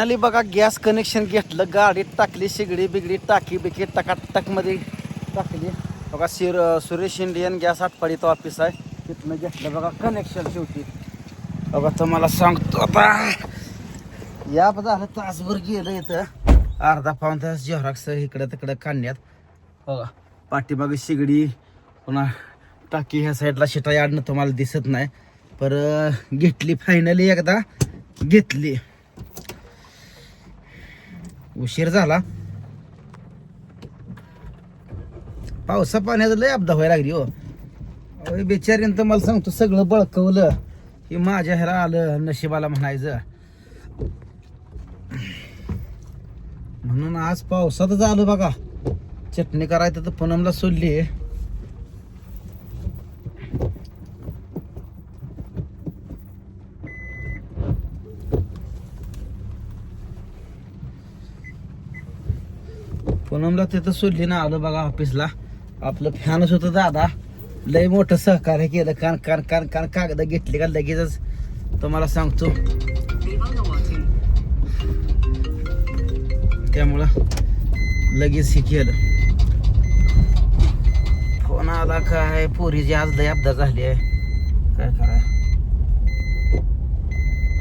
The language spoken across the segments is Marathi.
आली बघा गॅस कनेक्शन घेतलं गाडीत टाकली शिगडी बिगडी टाकी बिकी टकाटकमध्ये टाकली. बघा सिर सुरेश इंडियन गॅस आटपाडीचं ऑफिस आहे. तिथनं घेतलं बघा कनेक्शन शेवटी. बघा तुम्हाला सांगतो आता. या झालं तासभर गेलं इथं. अर्धा पाऊन तास झेरॉक्स इकडं तिकडं काढण्यात. बघा पाठीमागे शिगडी पुन्हा टाकी ह्या साईडला शिटा याडणं तुम्हाला दिसत नाही. पर घेतली फायनली एकदा. घेतली. उशीर झाला. पावसा पाण्याचा लय अपदा व्हायला लागली हो. अहो, बेचारीनं तर मला सांगतो सगळं बळकवलं. की माझ्या ह्याला आलं नशिबाला म्हणायचं. म्हणून आज पावसातच आलो बघा. चटणी करायचं तर पूनमला सोडली पूनमला तिथं सोडली ना आलो बघा ऑफिसला. आपलं फॅनच होतं दादा. लय मोठं सहकार्य केलं. कान कान कारण कारण कागद घेतली का लगेचच. तुम्हाला सांगतो. त्यामुळं लगेच हे केलं. फोन आला काय? पोरीची आज लय अपघात झाली आहे. काय कराय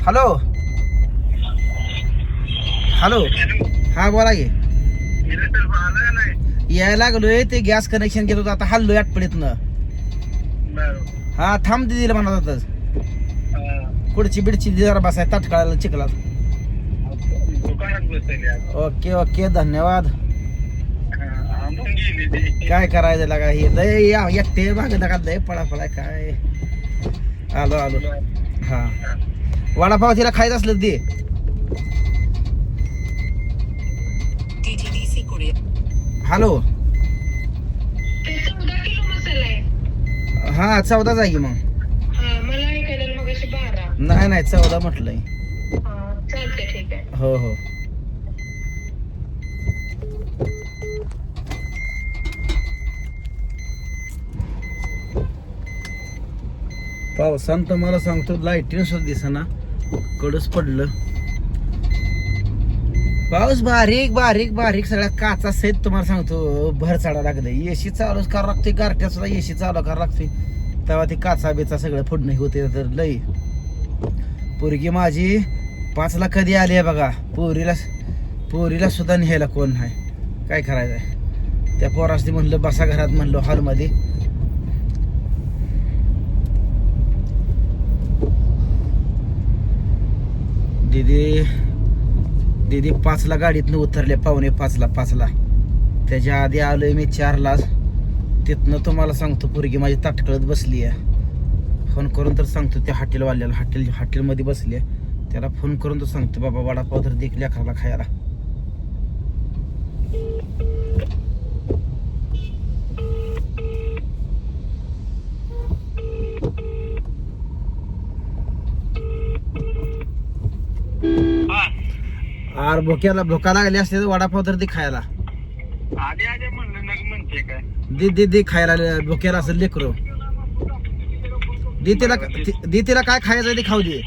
हॅलो? हॅलो? हा बोला की. यायला लागलोय ते गॅस कनेक्शन घेत होतं आता हल्लोय आटपडीतनं हा थांब दिदीला म्हणत होतच पुढची बिडची जरा बसाय ताटकाळाला चिखलात. ओके ओके धन्यवाद. काय करायचं लागा हे लय या एकटे मागे लागा लय पळा पळा काय. आलो आलो. हा. वडापाव तिला खायचं असलं ते. हॅलो ते चौदा किलो मसाला आहे. हा चौदा जागी मग. हा मला ऐकायला मग अशी बारा. नाही नाही चौदा म्हटलंय. हा चालते ठीक आहे. हो हो. पावसान तर मला सांगतो लाईटीन सुद्धा दिसना. कडच पडलं. पाऊस बारीक बारीक बारीक सगळ्या काचा सहित तुम्हाला सांगतो भर चढा लागलं एसी चालूच करावं लागते गारट्या सुद्धा एसी चालू करावं लागते तेव्हा ते काचा बिचा सगळं फोडणं होते तर लई पोरगी माझी पाचला कधी आली आहे बघा? पोरीला पोरीला सुद्धा न्यायला कोण नाही. काय करायचं आहे त्या पोरासनी म्हणलं बसा घरात म्हणलो हॉलमध्ये. दीदी दीदी पाचला गाडीतनं उतरले पावणे पाचला पाचला. त्याच्या आधी आलोय मी चारला. तिथनं तुम्हाला सांगतो पोरगी माझी ताटकळत बसली आहे फोन करून तर सांगतो त्या हॉटेलवाल्याला हॉटेल हॉटेलमध्ये बसली आहे त्याला फोन करून तर सांगतो बाबा वडापाव तर देखील अकराला खायला. आर भोक्याला भोका लागली असते तर वडापाव तर दे खायला. आधी आधी म्हणलं नग म्हणते काय? दे दे दे खायला भोक्याला असेल लेकरो. दे तिला दे तिला काय खायचं ते खाऊ दे.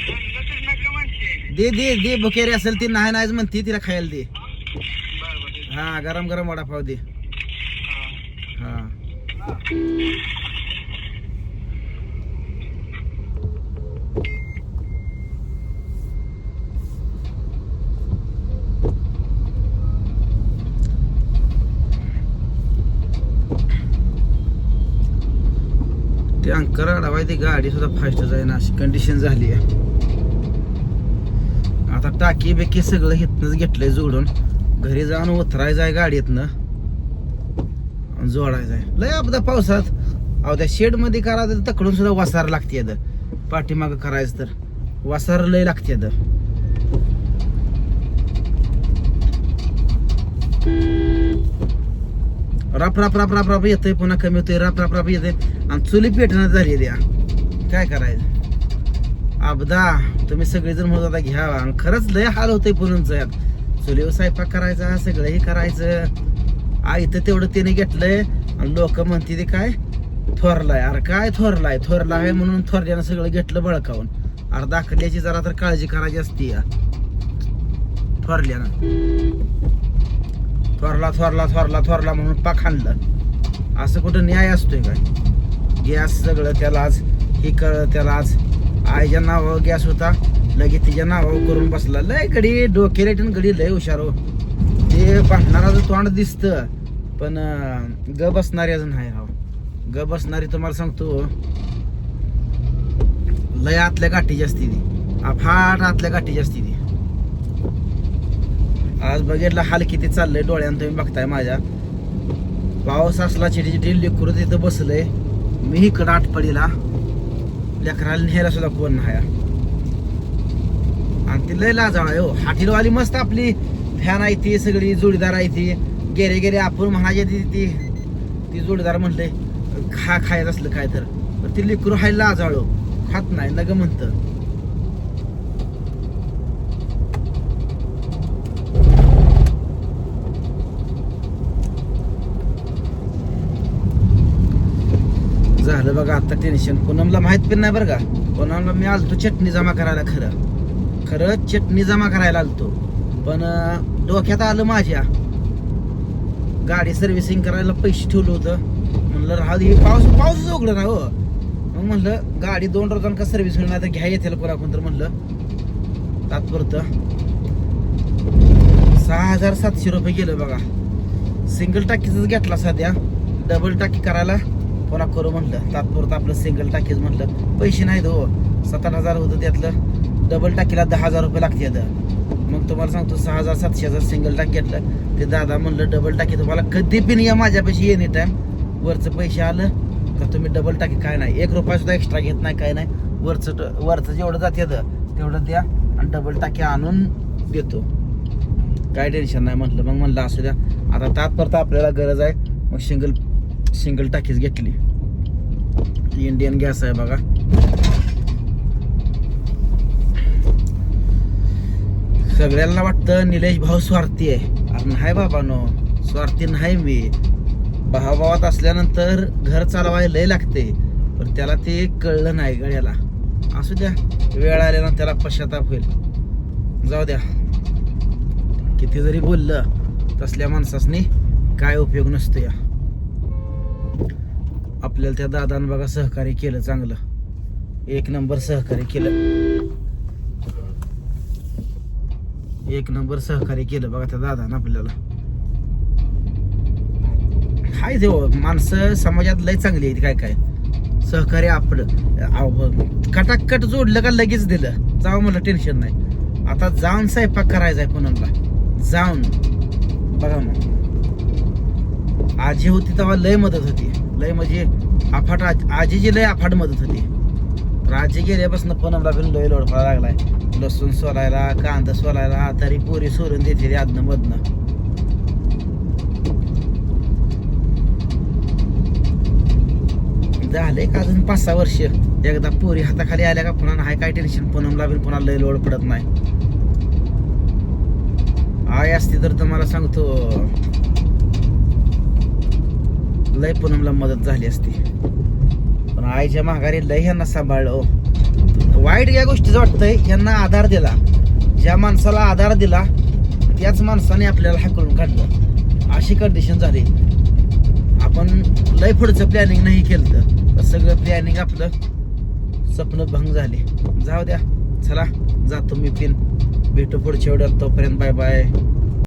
म्हणलं तर नग म्हणते दे दे दे भोकेरी असेल ती नाही नाही म्हणते तिला खायला दे. बरं बरं. हा गरम गरम वडापाव दे. हा. कराडा माहिती गाडी सुद्धा फास्ट जाईना अशी कंडिशन झाली आहे. आता टाकी बेकी सगळं हिथनच घेतलंय जोडून. घरी जाऊन उतरायचं आहे गाडीतनं. आणि जोडायचं आहे लय अपदा पावसात. अहो त्या शेडमध्ये करायचं तर तकडून सुद्धा वसार लागते पाठीमागं करायचं तर. वसार लय लागते राप राप राप राप राप येतोय पुन्हा कमी होतोय. राप राप राप येते आणि चुली पेटणं झाली द्या. काय करायचं? अबदा तुम्ही सगळेजण म्हणत आता घ्या. आणि खरंच लय हाल होते पुरणचं यात चुलीवर स्वयंपाक करायचा सगळंही करायचं. आ इथं तेवढं त्याने घेतलंय. आणि लोक म्हणते ते काय? थोरलाय. अरे काय थोरलाय? थोरला आहे म्हणून थोरल्यानं सगळं घेतलं बळकावून. अरे दाखल्याची जरा तर काळजी करायची असती या. थोरल्यानं. थोरला थोरला थोरला थोरला म्हणून पाक हाणलं. असं कुठं न्याय असतोय काय? गॅस सगळं त्याला आज हे कळ त्याला आज. आईच्या नावावर गॅस होता लगेच तिच्या नावावर करून बसला. लय घडी डोके रेटून घडी लय हुशार हो. ते भांडणाराचं तोंड दिसतं पण ग बसणारी अजून आहे राव. ग बसणारी तुम्हाला सांगतो हो. लय आतल्या गाठीची असते ती. अफाट आतल्या गाठीची असते ती. आज बघितलं हाल किती चाललंय डोळ्यानं तुम्ही बघताय माझ्या. पाऊस असला चिटी चिटी लेकरू तिथं बसलंय. मी इकडं आटपडीला लेकराला न्यायला सुद्धा कोण नाही आणि ती लय लाजाळ हो. हाटीलवाली मस्त आपली. फॅन आहे ती सगळी जोडीदार आहे ती. गेरे गेरे आपण म्हणायचे ती ती. ती जोडीदार म्हणते खा खायचं असलं काय तर. पण ती लेकरू हाय लाजाळो हो. खात नाही नग म्हणतं. झालं बघा आता टेन्शन पूनमला माहीत पण नाही बरं का. पूनमला मी आलतो चटणी जमा करायला खरं. खरं चटणी जमा करायला आलतो. पण डोक्यात आलं माझ्या. गाडी सर्व्हिसिंग करायला पैसे ठेवलं होतं. म्हणलं राहू दे पाऊस पाऊसच उघडं ना हो मग म्हणलं गाडी दोन रोजांका सर्व्हिस होईल आता तर घ्या येतील कोणाकोण तर म्हणलं तात्पुरतं. सहा हजार सातशे रुपये गेलं बघा. सिंगल टाकीच घेतला सध्या. डबल टाकी करायला. कोणा करू म्हटलं तात्पुरतं आपलं सिंगल टाकीच म्हटलं पैसे नाहीत हो. सत्तर हजार होतं त्यातलं. डबल टाकीला दहा हजार रुपये लागते आता. मग तुम्हाला सांगतो सहा हजार सातशे हजार सिंगल टाकी घेतलं ते दादा म्हणलं डबल टाकी तुम्हाला कधी पण या माझ्यापाशी एनी टाइम वरचं पैसे आलं तर तुम्ही डबल टाकी काय नाही. एक रुपया सुद्धा एक्स्ट्रा घेत नाही काय नाही. वरचं ट- वरचं जेवढं जाते तेवढं द्या आणि डबल टाकी आणून देतो. काय टेन्शन नाही म्हटलं मग म्हणलं असू द्या. आता तात्पुरता आपल्याला गरज आहे. मग सिंगल सिंगल टाकीच घेतली. इंडियन गॅस आहे बघा. सगळ्यांना वाटतं निलेश भाऊ स्वार्थी आहे. अरे नाही बाबानो स्वार्थी नाही मी. भावाभावात असल्यानंतर घर चालवायला लय लागते. पण त्याला ते कळलं नाही गळ्याला असू द्या वेळ आल्यानं त्याला पश्चाताप होईल. जाऊ द्या. किती जरी बोललं तसल्या माणसासनी काय उपयोग नसतो या. आपल्याला त्या दादानं बघा सहकार्य केलं चांगलं. एक नंबर सहकार्य केलं. एक नंबर सहकार्य केलं बघा त्या दादानं आपल्याला. हाय देव माणसं समाजात लय चांगली आहेत काय काय? सहकार्य आपलं. कटाकट जोडलं का लगेच दिलं. जाऊ मला टेन्शन नाही. आता जाऊन स्वयंपाक करायचा आहे कोणाला. जाऊन. बघा मग. आजी होती तेव्हा लय मदत होती. लय म्हणजे आफाट आजी- आजीची लय आफाट मदत होती. तर आजी गेल्यापासून पनमला पण लय लोड पडायला लागलाय. लसूण सोलायला कांदा सोलायला तरी पोरी सोलून देते आदनं मधनं. झाले का अजून पाच सहा वर्ष? एकदा पोरी हाताखाली आल्या का पुन्हा हाय काय टेन्शन पनमला पण पुन्हा लय लोड पडत नाही. आई असते तर तुम्हाला सांगतो लय पूनमला मदत झाली असती. पण आईच्या माघारी लय ह्यांना सांभाळलं वाईट या गोष्टीचं वाटतंय यांना आधार दिला. ज्या माणसाला आधार दिला त्याच माणसाने आपल्याला हाकलून काढलं. अशी कंडिशन झाली. आपण लय पुढचं प्लॅनिंग नाही केलं. तर सगळं प्लॅनिंग आपलं स्वप्न भंग झाले. जाऊ द्या. चला जातो मी पिन. भेटू पुढच्या वेळेला तोपर्यंत बाय बाय